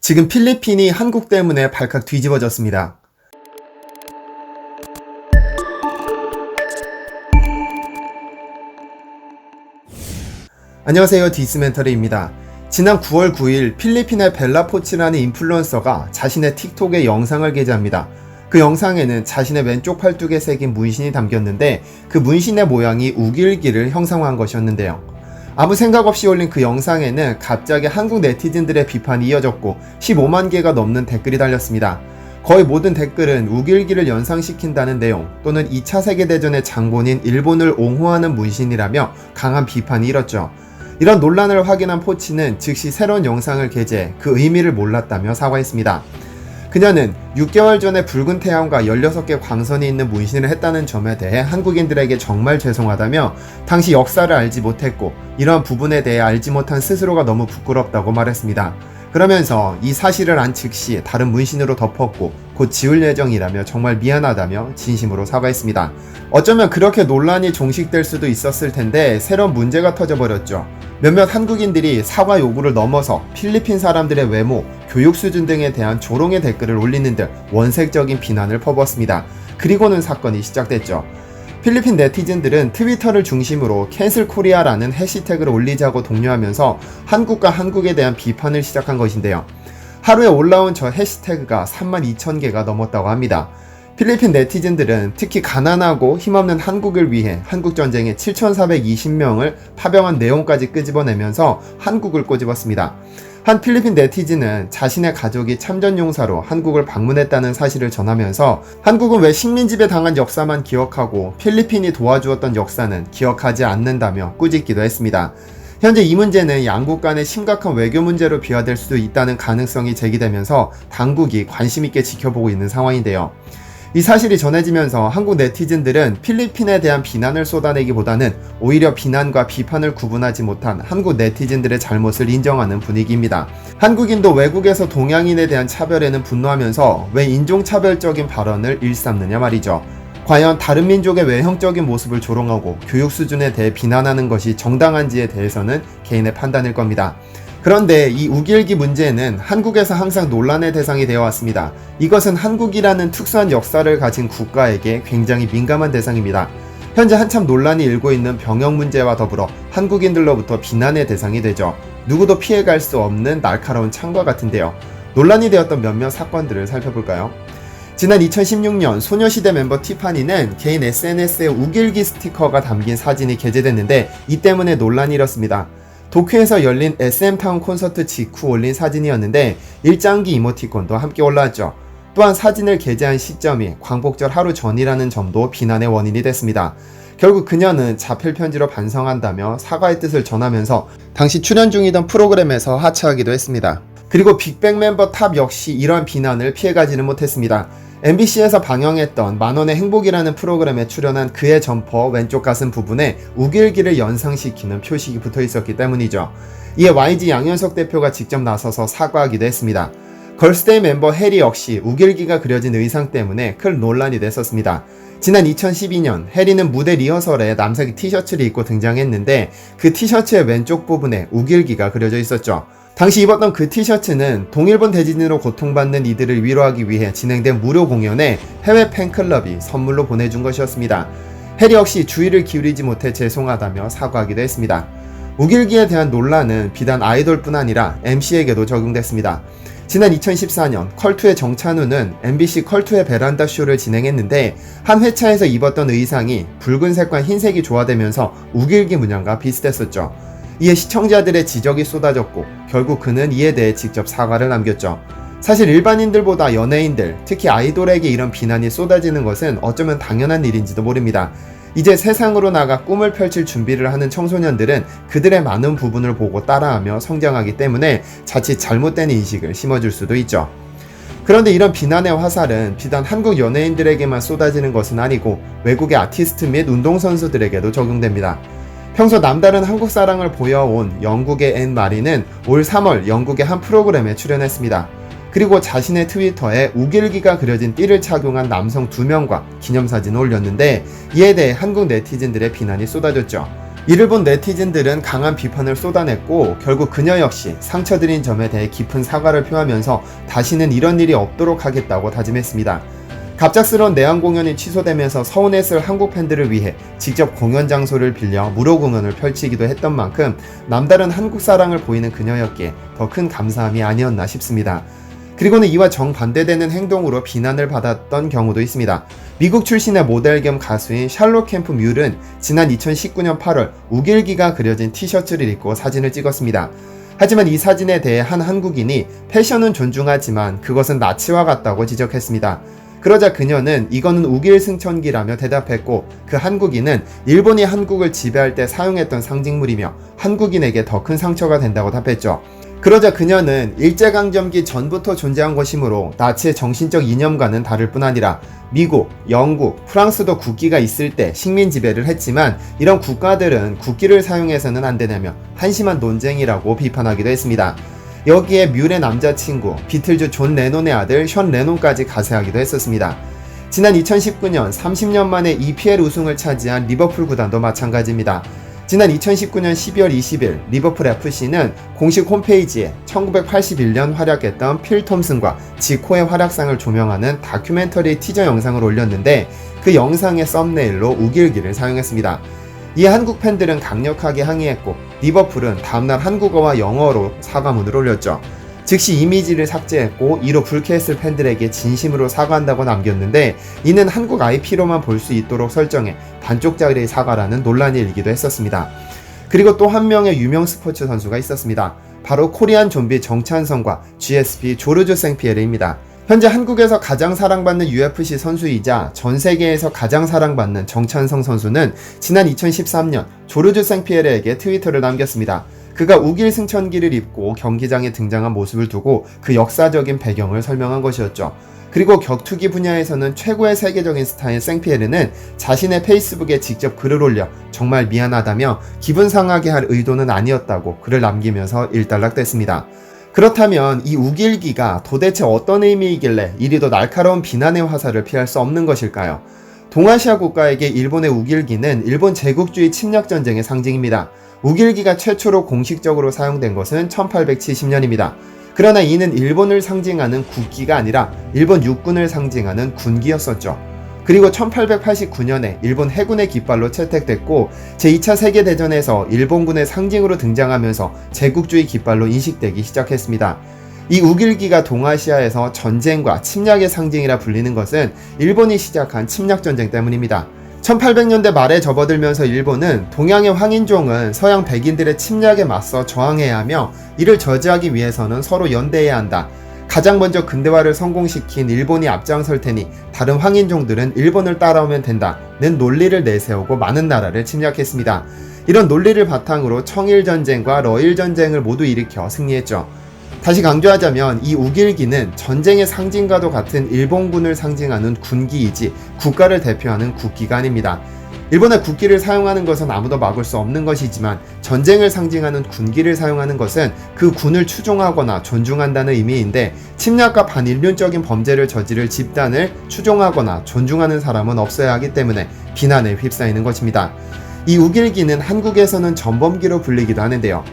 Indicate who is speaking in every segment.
Speaker 1: 지금 필리핀이 한국 때문에 발칵 뒤집어졌습니다. 안녕하세요. 디스멘터리입니다. 지난 9월 9일 필리핀의 벨라포치라는 인플루언서가 자신의 틱톡에 영상을 게재합니다. 그 영상에는 자신의 왼쪽 팔뚝에 새긴 문신이 담겼는데 그 문신의 모양이 우길기를 형상화한 것이었는데요. 아무 생각 없이 올린 그 영상에는 갑자기 한국 네티즌들의 비판이 이어졌고 15만 개가 넘는 댓글이 달렸습니다. 거의 모든 댓글은 우길기를 연상시킨다는 내용 또는 2차 세계대전의 장본인 일본을 옹호하는 문신이라며 강한 비판이 일었죠. 이런 논란을 확인한 포치는 즉시 새로운 영상을 게재해 그 의미를 몰랐다며 사과했습니다. 그녀는 6개월 전에 붉은 태양과 16개 광선이 있는 문신을 했다는 점에 대해 한국인들에게 정말 죄송하다며 당시 역사를 알지 못했고 이러한 부분에 대해 알지 못한 스스로가 너무 부끄럽다고 말했습니다. 그러면서 이 사실을 안 즉시 다른 문신으로 덮었고 곧 지울 예정이라며 정말 미안하다며 진심으로 사과했습니다. 어쩌면 그렇게 논란이 종식될 수도 있었을 텐데 새로운 문제가 터져버렸죠. 몇몇 한국인들이 사과 요구를 넘어서 필리핀 사람들의 외모, 교육 수준 등에 대한 조롱의 댓글을 올리는 등 원색적인 비난을 퍼부었습니다. 그리고는 사건이 시작됐죠. 필리핀 네티즌들은 트위터를 중심으로 캔슬 코리아라는 해시태그를 올리자고 독려하면서 한국과 한국에 대한 비판을 시작한 것인데요. 하루에 올라온 저 해시태그가 3만 2천 개가 넘었다고 합니다. 필리핀 네티즌들은 특히 가난하고 힘없는 한국을 위해 한국 전쟁에 7,420명을 파병한 내용까지 끄집어내면서 한국을 꼬집었습니다. 한 필리핀 네티즌은 자신의 가족이 참전용사로 한국을 방문했다는 사실을 전하면서 한국은 왜 식민지배 당한 역사만 기억하고 필리핀이 도와주었던 역사는 기억하지 않는다며 꾸짖기도 했습니다. 현재 이 문제는 양국 간의 심각한 외교 문제로 비화될 수도 있다는 가능성이 제기되면서 당국이 관심있게 지켜보고 있는 상황인데요. 이 사실이 전해지면서 한국 네티즌들은 필리핀에 대한 비난을 쏟아내기보다는 오히려 비난과 비판을 구분하지 못한 한국 네티즌들의 잘못을 인정하는 분위기입니다. 한국인도 외국에서 동양인에 대한 차별에는 분노하면서 왜 인종차별적인 발언을 일삼느냐 말이죠. 과연 다른 민족의 외형적인 모습을 조롱하고 교육 수준에 대해 비난하는 것이 정당한지에 대해서는 개인의 판단일 겁니다. 그런데 이 우길기 문제는 한국에서 항상 논란의 대상이 되어 왔습니다. 이것은 한국이라는 특수한 역사를 가진 국가에게 굉장히 민감한 대상입니다. 현재 한참 논란이 일고 있는 병역 문제와 더불어 한국인들로부터 비난의 대상이 되죠. 누구도 피해갈 수 없는 날카로운 창과 같은데요. 논란이 되었던 몇몇 사건들을 살펴볼까요? 지난 2016년 소녀시대 멤버 티파니는 개인 SNS에 우길기 스티커가 담긴 사진이 게재됐는데 이 때문에 논란이 일었습니다. 도쿄에서 열린 SM타운 콘서트 직후 올린 사진이었는데 일장기 이모티콘도 함께 올라왔죠. 또한 사진을 게재한 시점이 광복절 하루 전이라는 점도 비난의 원인이 됐습니다. 결국 그녀는 자필 편지로 반성한다며 사과의 뜻을 전하면서 당시 출연 중이던 프로그램에서 하차하기도 했습니다. 그리고 빅뱅 멤버 탑 역시 이러한 비난을 피해가지는 못했습니다. MBC에서 방영했던 만원의 행복이라는 프로그램에 출연한 그의 점퍼 왼쪽 가슴 부분에 우길기를 연상시키는 표식이 붙어 있었기 때문이죠. 이에 YG 양현석 대표가 직접 나서서 사과하기도 했습니다. 걸스데이 멤버 해리 역시 우길기가 그려진 의상 때문에 큰 논란이 됐었습니다. 지난 2012년 해리는 무대 리허설에 남색 티셔츠를 입고 등장했는데 그 티셔츠의 왼쪽 부분에 우길기가 그려져 있었죠. 당시 입었던 그 티셔츠는 동일본 대지진으로 고통받는 이들을 위로하기 위해 진행된 무료 공연에 해외 팬클럽이 선물로 보내준 것이었습니다. 해리 역시 주의를 기울이지 못해 죄송하다며 사과하기도 했습니다. 우길기에 대한 논란은 비단 아이돌뿐 아니라 MC에게도 적용됐습니다. 지난 2014년 컬투의 정찬우는 MBC 컬투의 베란다 쇼를 진행했는데 한 회차에서 입었던 의상이 붉은색과 흰색이 조화되면서 우길기 문양과 비슷했었죠. 이에 시청자들의 지적이 쏟아졌고 결국 그는 이에 대해 직접 사과를 남겼죠. 사실 일반인들보다 연예인들, 특히 아이돌에게 이런 비난이 쏟아지는 것은 어쩌면 당연한 일인지도 모릅니다. 이제 세상으로 나가 꿈을 펼칠 준비를 하는 청소년들은 그들의 많은 부분을 보고 따라하며 성장하기 때문에 자칫 잘못된 인식을 심어줄 수도 있죠. 그런데 이런 비난의 화살은 비단 한국 연예인들에게만 쏟아지는 것은 아니고 외국의 아티스트 및 운동선수들에게도 적용됩니다. 평소 남다른 한국 사랑을 보여온 영국의 앤 마리는 올 3월 영국의 한 프로그램에 출연했습니다. 그리고 자신의 트위터에 우길기가 그려진 띠를 착용한 남성 2명과 기념사진을 올렸는데 이에 대해 한국 네티즌들의 비난이 쏟아졌죠. 이를 본 네티즌들은 강한 비판을 쏟아냈고 결국 그녀 역시 상처드린 점에 대해 깊은 사과를 표하면서 다시는 이런 일이 없도록 하겠다고 다짐했습니다. 갑작스러운 내한 공연이 취소되면서 서운했을 한국 팬들을 위해 직접 공연 장소를 빌려 무료 공연을 펼치기도 했던 만큼 남다른 한국 사랑을 보이는 그녀였기에 더 큰 감사함이 아니었나 싶습니다. 그리고는 이와 정반대되는 행동으로 비난을 받았던 경우도 있습니다. 미국 출신의 모델 겸 가수인 샬롯 캠프 뮬은 지난 2019년 8월 우길기가 그려진 티셔츠를 입고 사진을 찍었습니다. 하지만 이 사진에 대해 한 한국인이 패션은 존중하지만 그것은 나치와 같다고 지적했습니다. 그러자 그녀는 이거는 우길 승천기라며 대답했고 그 한국인은 일본이 한국을 지배할 때 사용했던 상징물이며 한국인에게 더 큰 상처가 된다고 답했죠. 그러자 그녀는 일제강점기 전부터 존재한 것이므로 나치의 정신적 이념과는 다를 뿐 아니라 미국, 영국, 프랑스도 국기가 있을 때 식민 지배를 했지만 이런 국가들은 국기를 사용해서는 안 되냐며 한심한 논쟁이라고 비판하기도 했습니다. 여기에 뮬의 남자친구, 비틀즈 존 레논의 아들 션 레논까지 가세하기도 했었습니다. 지난 2019년 30년 만에 EPL 우승을 차지한 리버풀 구단도 마찬가지입니다. 지난 2019년 12월 20일 리버풀 FC는 공식 홈페이지에 1981년 활약했던 필 톰슨과 지코의 활약상을 조명하는 다큐멘터리 티저 영상을 올렸는데 그 영상의 썸네일로 우길기를 사용했습니다. 이 한국 팬들은 강력하게 항의했고 리버풀은 다음날 한국어와 영어로 사과문을 올렸죠. 즉시 이미지를 삭제했고 이로 불쾌했을 팬들에게 진심으로 사과한다고 남겼는데 이는 한국 IP로만 볼 수 있도록 설정해 반쪽짜리 사과라는 논란이 일기도 했었습니다. 그리고 또 한 명의 유명 스포츠 선수가 있었습니다. 바로 코리안 좀비 정찬성과 GSP 조르주 생피에르입니다. 현재 한국에서 가장 사랑받는 UFC 선수이자 전 세계에서 가장 사랑받는 정찬성 선수는 지난 2013년 조르주 생피에르에게 트위터를 남겼습니다. 그가 우길 승천기를 입고 경기장에 등장한 모습을 두고 그 역사적인 배경을 설명한 것이었죠. 그리고 격투기 분야에서는 최고의 세계적인 스타인 생피에르는 자신의 페이스북에 직접 글을 올려 정말 미안하다며 기분 상하게 할 의도는 아니었다고 글을 남기면서 일단락됐습니다. 그렇다면 이 우길기가 도대체 어떤 의미이길래 이리도 날카로운 비난의 화살을 피할 수 없는 것일까요? 동아시아 국가에게 일본의 우길기는 일본 제국주의 침략 전쟁의 상징입니다. 우길기가 최초로 공식적으로 사용된 것은 1870년입니다. 그러나 이는 일본을 상징하는 국기가 아니라 일본 육군을 상징하는 군기였었죠. 그리고 1889년에 일본 해군의 깃발로 채택됐고 제2차 세계대전에서 일본군의 상징으로 등장하면서 제국주의 깃발로 인식되기 시작했습니다. 이 우길기가 동아시아에서 전쟁과 침략의 상징이라 불리는 것은 일본이 시작한 침략전쟁 때문입니다. 1800년대 말에 접어들면서 일본은 동양의 황인종은 서양 백인들의 침략에 맞서 저항해야 하며 이를 저지하기 위해서는 서로 연대해야 한다. 가장 먼저 근대화를 성공시킨 일본이 앞장설 테니 다른 황인종들은 일본을 따라오면 된다는 논리를 내세우고 많은 나라를 침략했습니다. 이런 논리를 바탕으로 청일전쟁과 러일전쟁을 모두 일으켜 승리했죠. 다시 강조하자면 이 우길기는 전쟁의 상징과도 같은 일본군을 상징하는 군기이지 국가를 대표하는 국기가 아닙니다. 일본의 국기를 사용하는 것은 아무도 막을 수 없는 것이지만 전쟁을 상징하는 군기를 사용하는 것은 그 군을 추종하거나 존중한다는 의미인데 침략과 반인륜적인 범죄를 저지를 집단을 추종하거나 존중하는 사람은 없어야 하기 때문에 비난에 휩싸이는 것입니다. 이 우길기는 한국에서는 전범기로 불리기도 하는데요.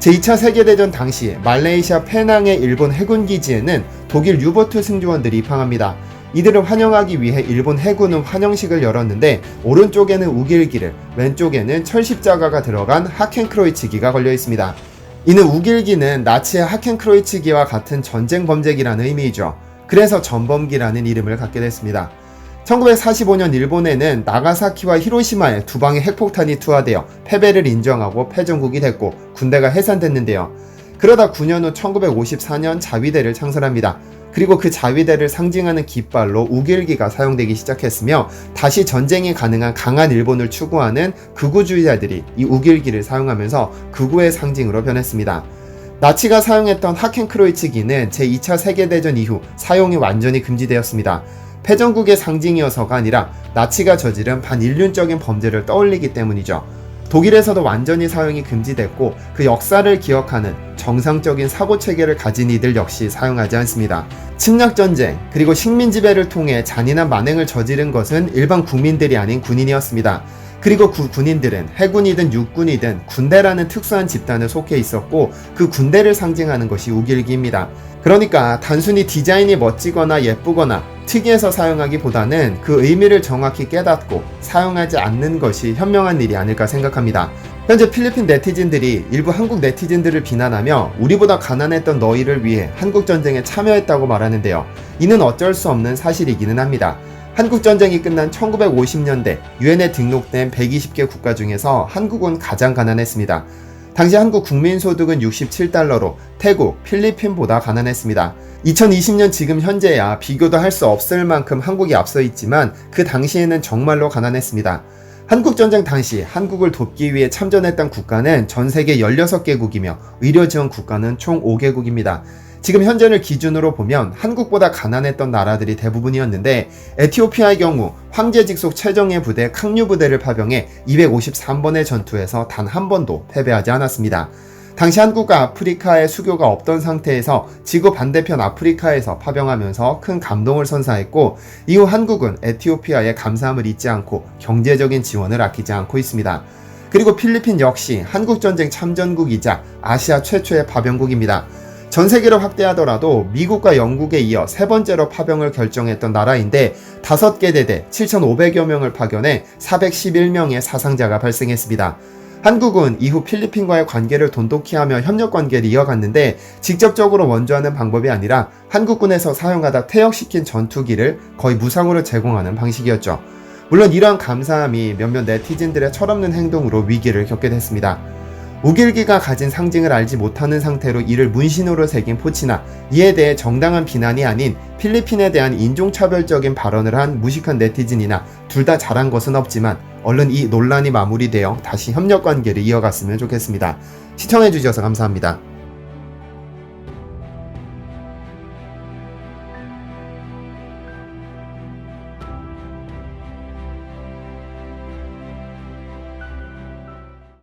Speaker 1: 제2차 세계대전 당시 말레이시아 페낭의 일본 해군 기지에는 독일 유보트 승조원들이 입항합니다. 이들을 환영하기 위해 일본 해군은 환영식을 열었는데 오른쪽에는 우길기를 왼쪽에는 철십자가가 들어간 하켄크로이츠기가 걸려 있습니다. 이는 우길기는 나치의 하켄크로이츠기와 같은 전쟁 범죄기라는 의미이죠. 그래서 전범기라는 이름을 갖게 됐습니다. 1945년 일본에는 나가사키와 히로시마에 두 방의 핵폭탄이 투하되어 패배를 인정하고 패전국이 됐고 군대가 해산됐는데요. 그러다 9년 후 1954년 자위대를 창설합니다. 그리고 그 자위대를 상징하는 깃발로 우길기가 사용되기 시작했으며 다시 전쟁이 가능한 강한 일본을 추구하는 극우주의자들이 이 우길기를 사용하면서 극우의 상징으로 변했습니다. 나치가 사용했던 하켄크로이츠기는 제2차 세계대전 이후 사용이 완전히 금지되었습니다. 패전국의 상징이어서가 아니라 나치가 저지른 반인륜적인 범죄를 떠올리기 때문이죠. 독일에서도 완전히 사용이 금지됐고 그 역사를 기억하는 정상적인 사고 체계를 가진 이들 역시 사용하지 않습니다. 침략 전쟁 그리고 식민 지배를 통해 잔인한 만행을 저지른 것은 일반 국민들이 아닌 군인이었습니다. 그리고 그 군인들은 해군이든 육군이든 군대라는 특수한 집단에 속해 있었고 그 군대를 상징하는 것이 우길기입니다. 그러니까 단순히 디자인이 멋지거나 예쁘거나 특이해서 사용하기보다는 그 의미를 정확히 깨닫고 사용하지 않는 것이 현명한 일이 아닐까 생각합니다. 현재 필리핀 네티즌들이 일부 한국 네티즌들을 비난하며 우리보다 가난했던 너희를 위해 한국 전쟁에 참여했다고 말하는데요. 이는 어쩔 수 없는 사실이기는 합니다. 한국전쟁이 끝난 1950년대 유엔에 등록된 120개 국가 중에서 한국은 가장 가난했습니다. 당시 한국 국민소득은 67달러로 태국, 필리핀보다 가난했습니다. 2020년 지금 현재야 비교도 할 수 없을 만큼 한국이 앞서 있지만 그 당시에는 정말로 가난했습니다. 한국전쟁 당시 한국을 돕기 위해 참전했던 국가는 전 세계 16개국이며 의료 지원 국가는 총 5개국입니다. 지금 현재를 기준으로 보면 한국보다 가난했던 나라들이 대부분이었는데 에티오피아의 경우 황제 직속 최정예 부대 강류 부대를 파병해 253번의 전투에서 단 한 번도 패배하지 않았습니다. 당시 한국과 아프리카의 수교가 없던 상태에서 지구 반대편 아프리카에서 파병하면서 큰 감동을 선사했고 이후 한국은 에티오피아에 감사함을 잊지 않고 경제적인 지원을 아끼지 않고 있습니다. 그리고 필리핀 역시 한국전쟁 참전국이자 아시아 최초의 파병국입니다. 전 세계로 확대하더라도 미국과 영국에 이어 세 번째로 파병을 결정했던 나라인데 다섯 개 대대 7,500여 명을 파견해 411명의 사상자가 발생했습니다. 한국은 이후 필리핀과의 관계를 돈독히 하며 협력 관계를 이어갔는데 직접적으로 원조하는 방법이 아니라 한국군에서 사용하다 퇴역시킨 전투기를 거의 무상으로 제공하는 방식이었죠. 물론 이러한 감사함이 몇몇 네티즌들의 철없는 행동으로 위기를 겪게 됐습니다. 우길기가 가진 상징을 알지 못하는 상태로 이를 문신으로 새긴 포치나 이에 대해 정당한 비난이 아닌 필리핀에 대한 인종차별적인 발언을 한 무식한 네티즌이나 둘 다 잘한 것은 없지만 얼른 이 논란이 마무리되어 다시 협력 관계를 이어갔으면 좋겠습니다. 시청해주셔서 감사합니다.